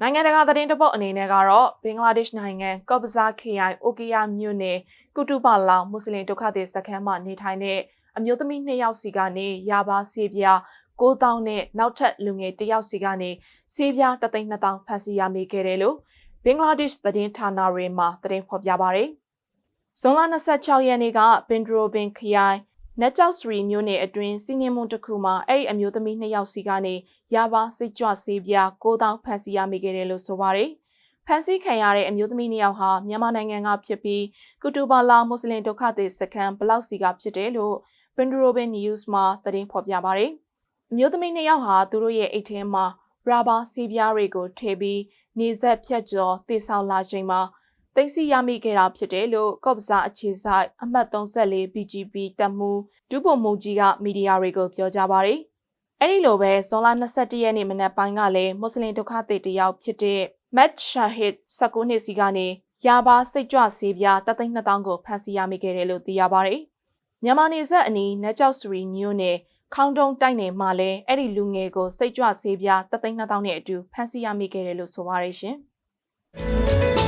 နိုင်ငံတကာသတင်းတပုတ်အနေနဲ့ကတော့ဘင်္ဂလားဒေ့ရှ်နိုင်ငံကော့ဘဇာခရိုင်အိုကီယာမြို့နယ်ကုတူပါလောင်မွတ်စလင်ဒုက္ခသည်စခန်းမှာနေထိုင်တဲ့အမျိုးသမီး2ယောက်စီကနေရာဘာဆေးပြား9000နဲ့နောက်ထပ်လူငယ်1ယောက်စီကနေဆေးပြား3,000ဖန်ဆီးရမိခဲ့တယ်လို့ဘင်္ဂလားဒေ့ရှ်သတင်းဌာနတွေမှာသတင်းဖော်ပြပါရယ်။ဇွန်လ26ရက်နေ့ကဘင်ဒရိုဘင်ခရိုင် နက်ကျောက်စရီမျိုးနယ်အတွင်းစီးနှင်းမှုတစ်ခုမှာအဲ့ဒီအမျိုးသမီးနှစ်ယောက်စီကနေရပါစိတ်ကြွဆေးပြား9000ဖန်ဆီးရမိခဲ့တယ်လို့ဆိုပါတယ်။ဖန်ဆီးခံရတဲ့အမျိုးသမီးနှစ်ယောက်ဟာမြန်မာနိုင်ငံကဖြစ်ပြီးကုတူဘာလာမွတ်စလင်ဒုက္ခသည်စခန်းဘလောက်စီကဖြစ်တယ်လို့ပင်ဒရိုဘင်နယူးစ်မှာသတင်းဖော်ပြပါတယ်။အမျိုးသမီးနှစ်ယောက်ဟာသူတို့ရဲ့အိတ်ထဲမှာရာဘာဆေးပြားတွေကိုထည့်ပြီးနေဆက်ဖြတ်ကျော်တိဆောက်လာချိန်မှာ သိသိရမိခဲ့တာဖြစ်တယ်လို့ကော့ပစာအခြေဆိုင်အမှတ်34 BGP တပ်မှုဒုဗိုလ်မှူးကြီးကမီဒီယာတွေကိုပြောကြားပါတယ်။အဲဒီလိုပဲဇွန်လ22ရက်နေ့မနက်ပိုင်းကလည်းမွတ်စလင်ဒုက္ခသည်တယောက်ဖြစ်တဲ့မက်ရှာဟစ်19နှစ်စီကနေရာဘာစိတ်ကြွဆေးပြား3,200ကိုဖမ်းဆီးရမိခဲ့တယ်လို့သိရပါတယ်။မြန်မာနေဆက်အနီးနက်ကျောက်စရီမျိုးနယ်ခေါင်းတုံးတိုက်နယ်မှာလည်းအဲ့ဒီလူငယ်ကိုစိတ်ကြွဆေးပြား3,200နဲ့အတူဖမ်းဆီးရမိခဲ့တယ်လို့ဆိုပါတယ်ရှင်။